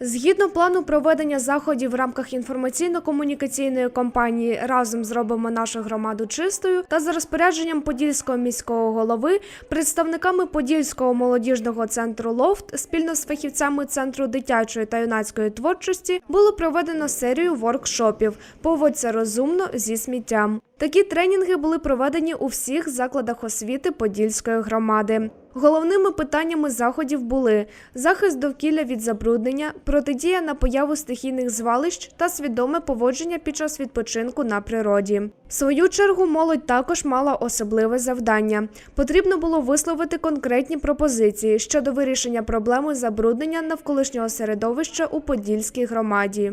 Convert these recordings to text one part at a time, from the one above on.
Згідно плану проведення заходів в рамках інформаційно-комунікаційної кампанії Разом зробимо нашу громаду чистою та за розпорядженням подільського міського голови, представниками Подільського молодіжного центру Лофт спільно з фахівцями центру дитячої та юнацької творчості було проведено серію воркшопів Поводься розумно зі сміттям. Такі тренінги були проведені у всіх закладах освіти Подільської громади. Головними питаннями заходів були захист довкілля від забруднення, протидія на появу стихійних звалищ та свідоме поводження під час відпочинку на природі. В свою чергу молодь також мала особливе завдання. Потрібно було висловити конкретні пропозиції щодо вирішення проблеми забруднення навколишнього середовища у Подільській громаді.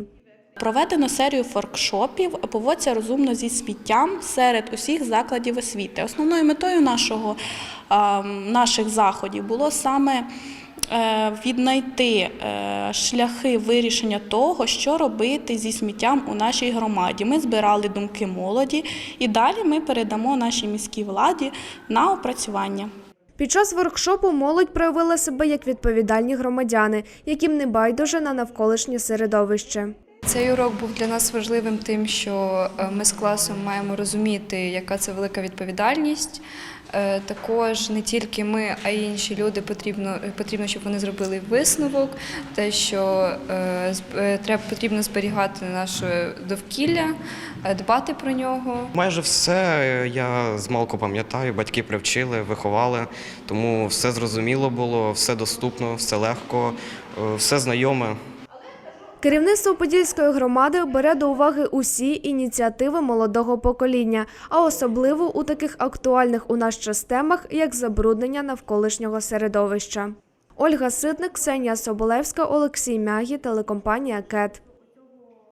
Проведено серію форкшопів поводься розумно зі сміттям серед усіх закладів освіти. Основною метою нашого, наших заходів було саме е, віднайти е, шляхи вирішення того, що робити зі сміттям у нашій громаді. Ми збирали думки молоді і далі ми передамо нашій міській владі на опрацювання. Під час воркшопу молодь проявила себе як відповідальні громадяни, яким не байдуже на навколишнє середовище. Цей урок був для нас важливим тим, що е, ми з класом маємо розуміти, яка це велика відповідальність. Е, Також не тільки ми, а й інші люди потрібно, потрібно, щоб вони зробили висновок, те, що е, з- е, треба потрібно зберігати наше довкілля, е, дбати про нього. Майже все е, я змалку пам'ятаю, батьки привчили, виховали, тому все зрозуміло було, все доступно, все легко, е, все знайоме. Керівництво Подільської громади бере до уваги усі ініціативи молодого покоління, а особливо у таких актуальних у нас час темах, як забруднення навколишнього середовища. Ольга Ситник, Ксенія Соболевська, Олексій Мягі, телекомпанія КЕТ.